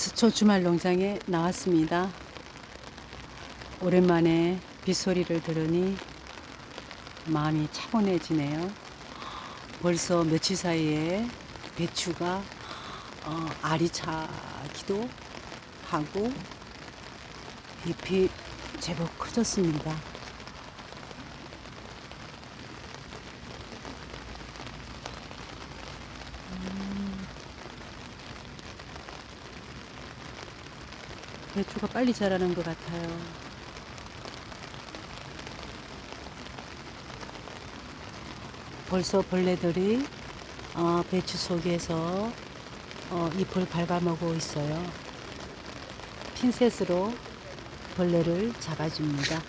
수초 주말 농장에 나왔습니다. 오랜만에 빗소리를 들으니 마음이 차분해지네요. 벌써 며칠 사이에 배추가 어, 알이 차기도 하고 잎이 제법 커졌습니다. 배추가 빨리 자라는 것 같아요. 벌써 벌레들이 어, 배추 속에서 어, 잎을 갉아먹고 있어요. 핀셋으로 벌레를 잡아줍니다.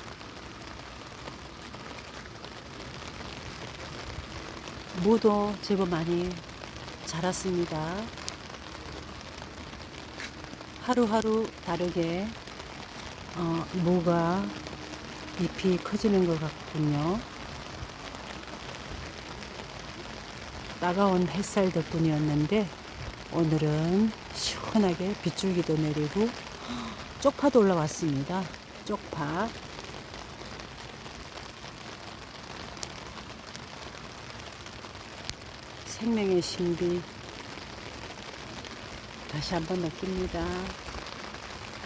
무도 제법 많이 자랐습니다. 하루하루 다르게 어, 무가 잎이 커지는 것 같군요. 따가운 햇살 덕분이었는데 오늘은 시원하게 빗줄기도 내리고 쪽파도 올라왔습니다. 쪽파. 생명의 신비 다시 한번 느낍니다.